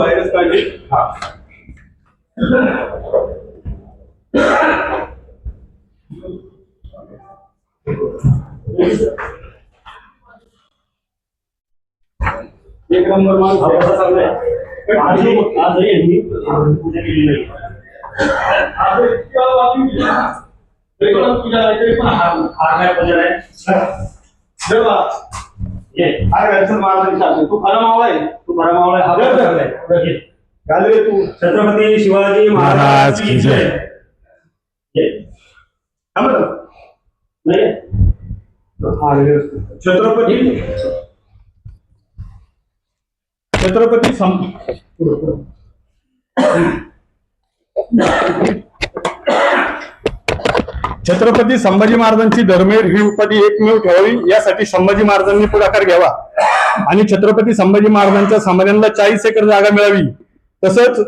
Virus కాదు एक number माल थोडासा चांगला आहे आजही आजही यांनी पूजा केली नाही आज इतक्या वाजून गेल्या. तरी पण पूजा नाही, तरी पण हार हा काय पूजा आहे देवा, ये हार घालशील महाराजांनी सांगितलं. तू खरा मावळा आहे तू बरा मावळा हा जय पूजा जय. केलाय. ये. घाल रे तू छत्रपती शिवाजी महाराज की जय ये. थांब रे. नाही ये. छत्रपती छत्रपती छत्रपती संभाजी महाराजांची धर्मेर ही उपाधी एकमेव ठेवावी यासाठी संभाजी महाराजांनी पुढाकार घ्यावा. आणि छत्रपती संभाजी महाराजांच्या समाजाला चाळीस एकर जागा मिळावी. तसंच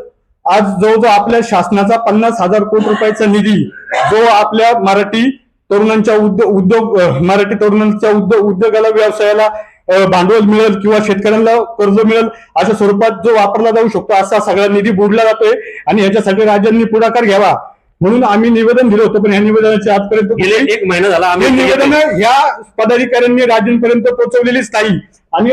आज जो जो आपल्या शासनाचा पन्नास हजार कोटी रुपयाचा निधी जो आपल्या मराठी तरुणांच्या उद्योग उद्योग मराठी तरुणांच्या उद्योग उद्योगाला व्यवसायाला भांडवल मिळेल किंवा शेतकऱ्यांना कर्ज मिळेल अशा स्वरूपात जो वापरला जाऊ शकतो असा सगळा निधी बुडला जातोय आणि याच्यासाठी राज्यांनी पुढाकार घ्यावा. म्हणून आम्ही निवेदन दिलं होतं पण ह्या निवेदनाचे आजपर्यंत गेले एक महिना झाला आम्ही निवेदन ह्या पदाधिकाऱ्यांनी राजेंपर्यंत पोहोचवलेलीच नाही. आणि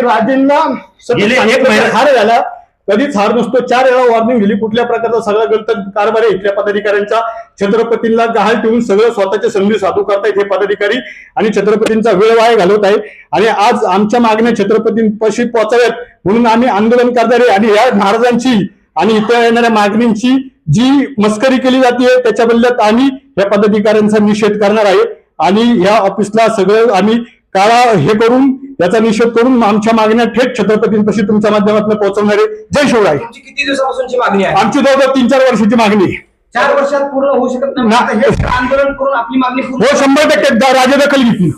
सांगितलं महिना- हार झाला. कधीच हार नसतो. चार वेळा वॉर्निंग दिली. कुठल्या प्रकारचा सगळा गलत कारभार आहे? इथल्या पदाधिकाऱ्यांचा. छत्रपतींना गहाळ ठेवून सगळं स्वतःच्या संधी साधू करतायत हे पदाधिकारी आणि छत्रपतींचा वेळ वाया घालवत आहे आणि आज आमच्या मागण्या छत्रपतींपाशी पोहोचाव्यात. म्हणून आम्ही आंदोलन करणार आहे आणि या महाराजांची आणि इथं येणाऱ्या मागणींची जी मस्करी केली जाते त्याच्याबद्दल आम्ही या पदाधिकाऱ्यांचा निषेध करणार आहे. आणि या ऑफिसला सगळं आम्ही काळा हे करून याचा निषेध करून आमच्या मागण्या थेट छत्रपतींपाशी तुमच्या माध्यमातून पोहोचवणार आहे. जय शिवराय. तुमची किती दिवसापासूनची मागणी आहे? आमची जवळजवळ तीन चार वर्षाची मागणी. आहे. चार वर्षात पूर्ण होऊ शकत नाही. आता हे आंदोलन करून आपली मागणी पूर्ण हो शंभर टक्के. दा- राजे दखल घेतली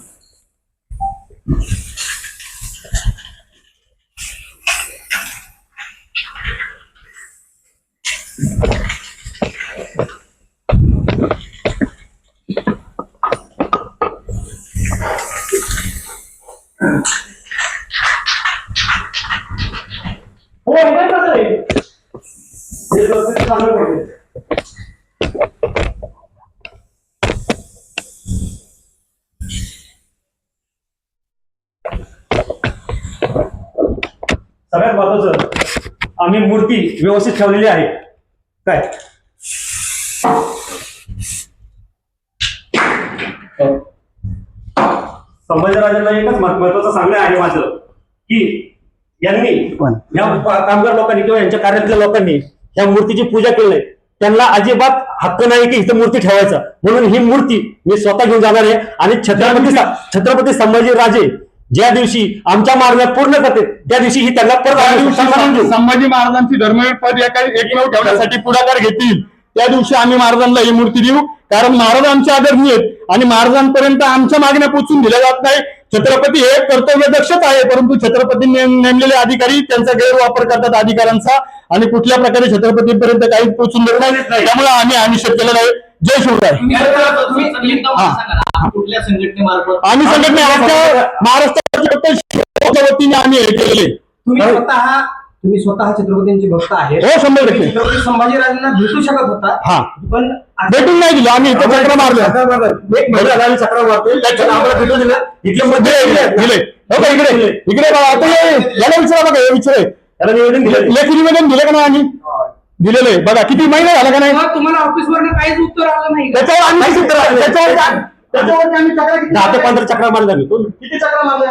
हो हे काय करत आहे? हे व्यवस्थित चांगलं करतोय. सगळ्यात महत्वाचं आम्ही मूर्ती व्यवस्थित ठेवलेली आहे. काय? संभाजीराजांना एकच मह- महत्वाचं सांगणं आहे माझं की यांनी या कामगार लोकांनी किंवा यांच्या कार्यातल्या लोकांनी या मूर्तीची पूजा केली नाही त्यांना अजिबात हक्क नाही की इथं मूर्ती ठेवायचा. म्हणून ही मूर्ती मी स्वतः घेऊन जाणार आहे. आणि छत्रपती छत्रपती संभाजी राजे ज्या दिवशी आमच्या मागण्या पूर्ण करते त्या दिवशी ही त्यांना परत. संभाजी महाराजांची धर्मवीर पद एका एकमेव ठेवण्यासाठी पुढाकार घेतील. त्या दिवशी आम्ही महाराजांना ही मूर्ती देऊ. कारण महाराज आमचे आदरणीय आहेत. आणि महाराजांपर्यंत आमच्या मागण्या पोचून दिल्या जात नाही. छत्रपती हे कर्तव्यदक्षच आहे परंतु छत्रपती नेम- नेमलेले अधिकारी त्यांचा गैरवापर करतात अधिकाऱ्यांचा आणि कुठल्या प्रकारे छत्रपतींपर्यंत काही पोचून देत नाही त्यामुळे आम्ही हा. निषेध केलेला आहे जय शिवराय आम्ही संघटने महाराष्ट्राच्या वतीने आम्ही हे केलेले. तुम्ही स्वतः छत्रपतींचे भक्त आहेत. हो शंभर टक्के. छत्रपती संभाजीराजांना भेटू शकत होता हा. पण भेटून नाही दिलं आम्ही इथं चक्र मारलं. एक आम्ही चक्र मारतोय. त्याच्यात आम्हाला भेटू दिलं. इथले मध्ये दिले दिले हो का इकडे? इकडे बघा. आता हे याला विचारा बघा हे विचारे. त्याला निवेदन दिलं लेखी निवेदन दिले का नाही आम्ही? दिलेलं आहे. बघा किती महिने झाला का नाही? तुम्हाला ऑफिस वरनं काहीच उत्तर आलं नाही का? त्याच्यावर आम्ही त्याच्यावर त्याच्यावरती आम्ही चक्रा किती दहा ते पंधरा चक्रा मारल्या मी. किती चक्रा मारल्या?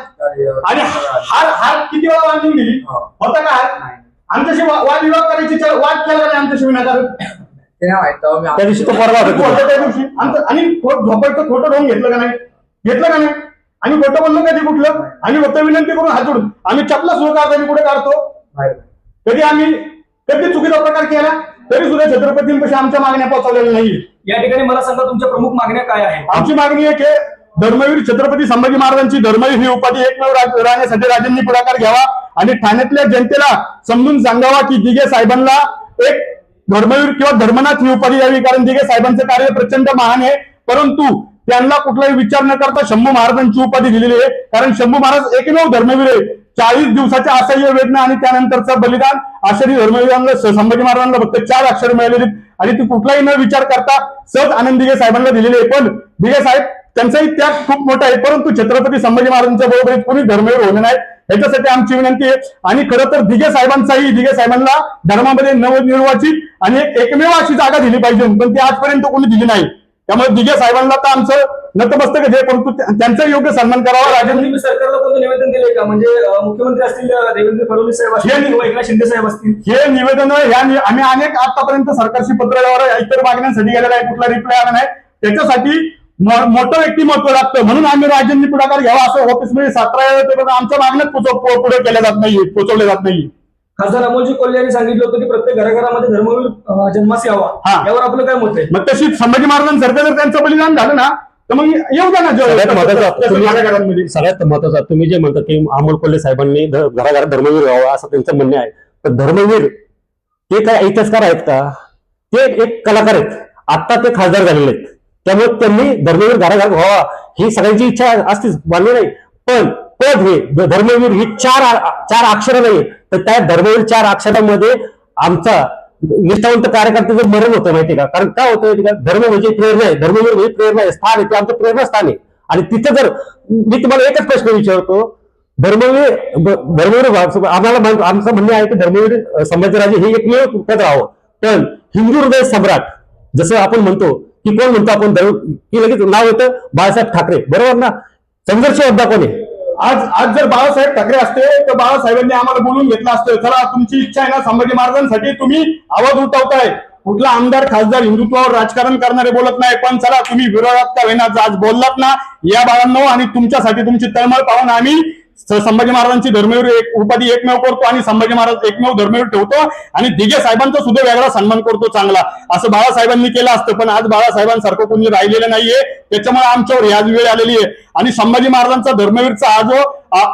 आणि हार हार किती वेळा बांधून दिली होता का हार? आमच्याशी वा- वादविवाद करायची वाद केला नाही आमच्याशी विनाकारण? त्या दिवशी तो परवा होतं. त्या दिवशी. आमचं आणि झोपायचं खोटं राहून घेतलं का नाही? घेतलं का नाही? आणि खोटं बोललो कधी कुठलं? आम्ही फक्त विनंती करून हात जोडून. आम्ही चपला सुद्धा काढताना पुढे काढतो? कधी आम्ही कधी चुकीचा प्रकार केला? तरी सुद्धा छत्रपतींपाशी आमच्या मागण्या पोहोचवलेल्या नाही या ठिकाणी मला सांगा तुमच्या प्रमुख मागण्या काय आहेत? आमची मागणी आहे की धर्मवीर छत्रपती संभाजी महाराजांची धर्मवीर ही उपाधी एकमेव राहण्यासाठी राजांनी पुढाकार घ्यावा आणि ठाण्यातल्या जनतेला समजून सांगावा की दिघे साहेबांना एक धर्मवीर किंवा धर्मनाथ ही उपाधी द्यावी कारण दिघे साहेबांचं कार्य प्रचंड महान आहे. परंतु त्यांना कुठलाही विचार न करता शंभू महाराजांची उपाधी दिलेली आहे. कारण शंभू महाराज एकमेव धर्मवीर आहे. चाळीस दिवसाच्या असह्य वेदना आणि त्यानंतरचं बलिदान आशरी धर्मवीरांना संभाजी महाराजांना फक्त चार अक्षर मिळालेली आणि ती कुठलाही न विचार करता सहज आनंद दिघे साहेबांना दिलेले आहे. पण दिघे साहेब त्यांचाही त्याग खूप मोठा आहे. परंतु छत्रपती संभाजी महाराजांच्या बरोबरीत कोणी धर्मवीर होणे नाही. याच्यासाठी आमची विनंती आहे. आणि खरं तर दिघे साहेबांचाही दिघे साहेबांना धर्मामध्ये नवनिर्वाचित आणि एकमेव अशी जागा दिली पाहिजे. पण ती आजपर्यंत कोणी दिली नाही. त्यामुळे दिघे साहेबांना तर आमचं नतमस्तक आहे परंतु त्या- त्यांचा योग्य सन्मान करावा राजेंद्र सरकारला कोणतं निवेदन दिले का? म्हणजे मुख्यमंत्री असतील देवेंद्र फडणवीस साहेब असतील हे- किंवा एकनाथ शिंदे साहेब असतील? हे निवेदन आम्ही अनेक आतापर्यंत सरकारशी पत्र इतर मागण्यांसाठी गेलेला आहे कुठला रिप्लाय आला नाही. त्याच्यासाठी मोठं व्यक्तिमत्व लागतं. म्हणून आम्ही राज्यांनी पुढाकार घ्यावा असं ऑफिसमध्ये सतरा आमच्या मागण्यात पुढे केल्या जात नाही पोहोचवले जात नाही खासदार अमोलजी कोल्हे यांनी सांगितलं होतं की प्रत्येक घराघरामध्ये धर्मवीर अं, जन्मास यावा. हा. यावर आपलं काय मत आहे? मग तशी संभाजी महाराजांसारखं जर त्यांचं बलिदान झालं ना तर मग येऊ द्या ना ज- सगळ्यात महत्वाचं तुम्ही- माझ्या घरांमध्ये सगळ्यात महत्वाचं तुम्ही जे म्हणता की अमोल कोल्हे साहेबांनी ध- घराघरात धर्मवीर व्हावा असं त्यांचं म्हणणे आहे. पण धर्मवीर ते काय इतिहासकार आहेत का? ते एक कलाकार आहेत. आता ते खासदार झालेले आहेत. त्यामुळे त्यांनी धर्मवीर घराघरात व्हावा ही सगळ्यांची इच्छा असतीच मान्य नाही. पण पद हे ध- धर्मवीर ही चार आ- चार अक्षर नाही तर त्या धर्मवीर चार अक्षरामध्ये आमचा निष्ठावंत कार्यकर्त्याचं मरण होतं माहिती का? कारण काय होतं माहिती का? धर्म म्हणजे प्रेरणा आहे. धर्मवीर म्हणजे प्रेरणा आहे. स्थान आहे. ते आमचं प्रेरणास्थान आहे. आणि तिथे जर मी तुम्हाला एकच प्रश्न विचारतो. धर्मवीर धर्मवीर आम्हाला आमचं म्हणणं आहे की धर्मवीर संभाजीराजे हे एकमेव पद राहावं. पण हिंदू हृदय सम्राट जसं आपण म्हणतो की कोण म्हणतो आपण धर्म की लगेच नाव येतं बाळासाहेब ठाकरे. बरोबर ना? संघर्ष योद्धा कोण आहे? आज आज जर बाळासाहेब ठाकरे असते तर बाळासाहेबांनी आम्हाला बोलून घेतलं असतं. चला तुमची इच्छा आहे ना संभाजी महाराजांसाठी तुम्ही आवाज उठवताय. कुठला आमदार खासदार हिंदुत्वावर राजकारण करणारे बोलत नाही पण चला तुम्ही विरोधात का होईना आज बोललात ना या बाळांनो आणि तुमच्यासाठी तुमची तळमळ पाहून आम्ही संभाजी महाराजांची धर्मवीर एक उपाधी एकमेव करतो आणि संभाजी महाराज एकमेव धर्मवीर ठेवतो आणि दिघे साहेबांचा सुद्धा वेगळा सन्मान करतो चांगला. असं बाळासाहेबांनी केलं असतं पण आज बाळासाहेबांसारखं कोणी राहिलेलं नाहीये. त्याच्यामुळे आमच्यावर याच वेळ आलेली आहे. आणि संभाजी महाराजांचा धर्मवीरचा हा जो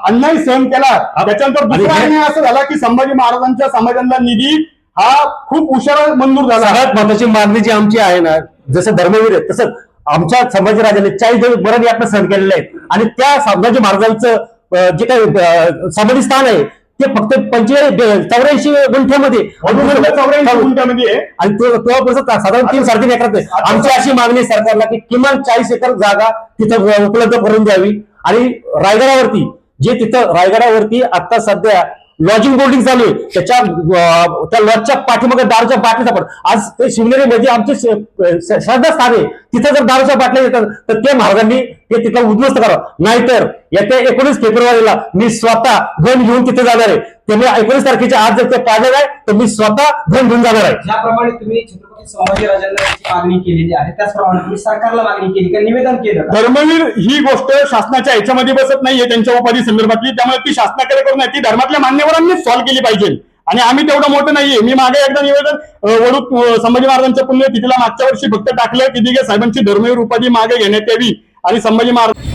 अन्याय सहन केला त्याच्यानंतर दुसरा अन्याय असं झाला की संभाजी महाराजांच्या समाजांना निधी हा खूप उशिरा मंजूर झाला. सगळ्यात महत्वाची मागणी जी आमची आहे ना जसं धर्मवीर आहे तसंच आमच्या संभाजीराजाने चाळीस दिवस मरण यातनं सहन केलेले आहेत आणि त्या संभाजी महाराजांचं जे काही समाधी स्थान आहे ते फक्त पंचेचाळीस चौऱ्याऐंशी गुंठ्यामध्ये गुंठ्यामध्ये आणि तेव्हापासून साधारण तीन साडेतीन एकरात. आमची अशी मागणी सरकारला की किमान चाळीस एकर जागा तिथं उपलब्ध करून द्यावी. आणि रायगडावरती जे तिथं रायगडावरती आता सध्या लॉजिंग बोर्डिंग चालू आहे. त्याच्या त्या लॉजच्या पाठीमागे दारूच्या बाटल्या पण आज ते म्हणजे आमचे श्रद्धास्थान आहे. तिथे जर दारूच्या बाटल्या येतात तर त्या महाराजांनी ते तिथं उद्ध्वस्त करावं. नाहीतर येत्या एकोणीस फेब्रुवारीला मी स्वतः गण घेऊन तिथे जाणार आहे. त्यामुळे एकोणीस तारखेच्या आज जर ते पाळलं नाही तर मी स्वतः गण घेऊन जाणार आहे. ज्याप्रमाणे तुम्ही छत्रपती संभाजीराजांना याची मागणी केलेली आहे त्याचप्रमाणे तुम्ही सरकारला मागणी केली का निवेदन केलं का? धर्मवीर ही गोष्ट शासनाच्या ह्याच्यामध्ये बसत नाहीये त्यांच्या उपाधी संदर्भातली त्यामुळे ती शासनाकडे करून ती धर्मातल्या मान्यवरांनीच सॉल्व्ह केली पाहिजे. आणि आम्ही तेवढं मोठं नाहीये. मी मागे एकदा निवेदन अं, अं, संभाजी महाराजांच्या पुण्यतिथीला मागच्या वर्षी फक्त टाकलं की दिघे साहेबांची धर्मवीर उपाधी मागे घेण्यात यावी. आणि संभाजी महाराज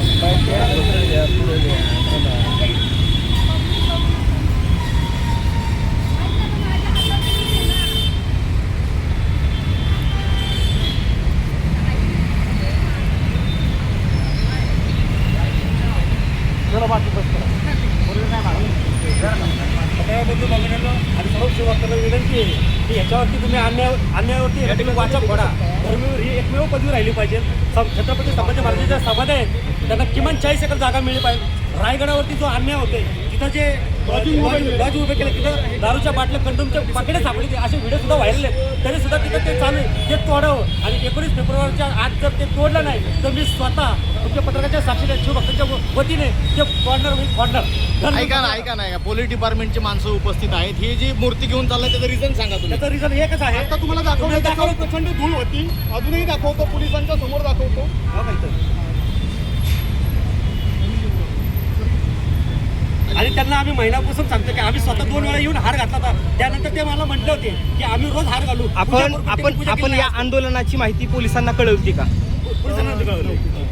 त्याबद्दल बघण्याचं आणि सर्व सेवकांना विनंती आहे की याच्यावरती तुम्ही अन्याय अन्यायावरती तुम्ही वाचा फोडा धर्मवीर ही एकमेव पदवी राहिली पाहिजे. छत्रपती संभाजी महाराजांच्या समाधी आहेत त्यांना किमान चाळीस एकर जागा मिळली पाहिजे. रायगडावरती जो अन्याय होते तिथं जे लॉज उभे केले तिथं दारूच्या बाटल्या कंडोमच्या पाकिटे सापडले असे व्हिडिओ सुद्धा व्हायरल आहेत. तरी सुद्धा तिथं ते चालू आहे. ते तोडावं. आणि एकोणीस फेब्रुवारीच्या आज जर ते तोडलं नाही तर मी स्वतः तुमच्या पत्रकाच्या साक्षीने शिवभक्तांच्या वतीने ते फोडणार मी फोडणार धन्यवाद. ऐका ना ऐका ना पोलीस डिपार्टमेंटची माणसं उपस्थित आहेत. ही जी मूर्ती घेऊन चाललंय त्याचं रिझन सांगा तुम्ही. त्याचं रिझन एकच आहे. आता तुम्हाला दाखवलं प्रचंड धूळ होती. अजूनही दाखवतो पोलिसांच्या समोर दाखवतो. आणि त्यांना आम्ही महिन्यापासून सांगतो की आम्ही स्वतः दोन वेळा येऊन हार घातला होता. त्यानंतर ते मला म्हटले होते की आम्ही रोज हार घालू. आपण आपण आपण या आंदोलनाची माहिती पोलिसांना कळवली का? पोलिसांना कळवलं.